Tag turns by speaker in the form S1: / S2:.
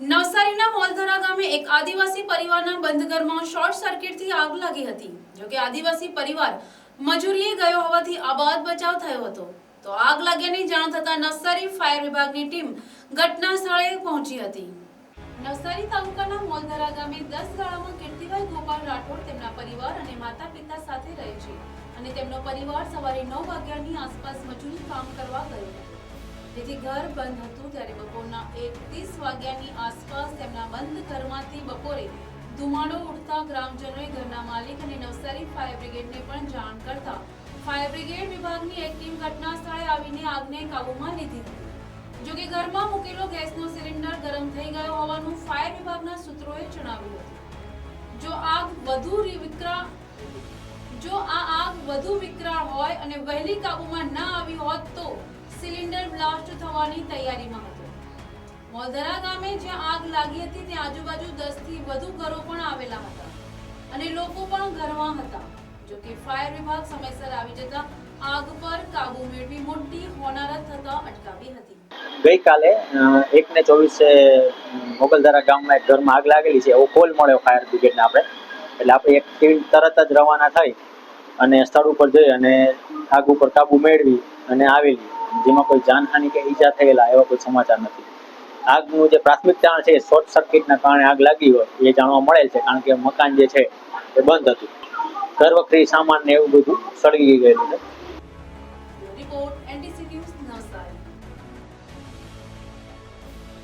S1: નવસારીના મોલધરા ગામે એક આદિવાસી પરિવારના બંધ ઘરમાં શોર્ટ સર્કિટથી આગ લાગી હતી. જોકે આદિવાસી પરિવાર મજૂરીએ ગયો હોવાથી આબાદ બચાવ થયો હતો. તો આગ લાગ્યાની જાણ થતાં નવસારી ફાયર વિભાગની ટીમ ઘટના સ્થળે પહોંચી હતી. નવસારી તાલુકાના મોલધરા ગામે દસ ગાળામાં કીર્તિભાઈ ગોપાલ રાઠોડ તેમના પરિવાર અને માતા પિતા સાથે રહે છે અને તેમનો પરિવાર સવારે નવ વાગ્યાની આસપાસ મજૂરી કામ કરવા ગયો. તેથી ઘર બંધ હતું ત્યારે બપોરના એક ત્રીસ વાગ્યાની આસપાસ તેમના બંધ ઘરમાંથી બપોરે ધુમાડો ઉડતા ગ્રામજનોએ ઘરના માલિક અને નવસારી ફાયર બ્રિગેડને પણ જાણ કરતા ફાયર બ્રિગેડ વિભાગની એક ટીમ ઘટના સ્થળે આવીને આગને કાબૂમાં લીધી હતી. જોકે ઘરમાં મૂકેલો ગેસનો સિલિન્ડર ગરમ થઈ ગયો હોવાનું ફાયર વિભાગના સૂત્રોએ જણાવ્યું હતું. જો આગ વધુ વિકરા જો આ આગ વધુ વિકરાળ હોય અને વહેલી કાબૂમાં ન આવી હોત તો સિલિન્ડર બ્લાસ્ટ થવાની તૈયારીમાં હતો. મોધરા ગામે જ્યાં આગ લાગી હતી, ત્યાં આજુબાજુ 10 થી વધુ ઘરો પણ આવેલા હતા અને લોકો પણ ઘરમાં હતા. જો કે ફાયર વિભાગ સમયસર આવી જતા આગ પર કાબુ મેળવી મોટી હોનારત થતા અટકાવી હતી.
S2: ગઈકાલે એક ને ચોવીસે મોગલધારા ગામમાં એક ઘરમાં આગ લાગેલી છે, એવો કોલ મળ્યો ફાયર બ્રિગેડને આપણે. એટલે આપણે એક ટીમ તરત જ રવાના થઈ અને સ્થળ ઉપર જઈ અને આગ ઉપર કાબુ મેળવી અને આવેલી. જેમાં કોઈ જાનહાનિ કે ઈજા થયેલા એવા કોઈ સમાચાર નથી. આગનું જે પ્રાથમિક કારણ છે શોર્ટ સર્કિટના કારણે આગ લાગી હોય એ જાણવા મળેલ છે, કારણ કે મકાન જે છે એ બંધ હતું. ઘર સામાન ને એવું બધું સળગી ગયેલું છે.
S1: Report NDC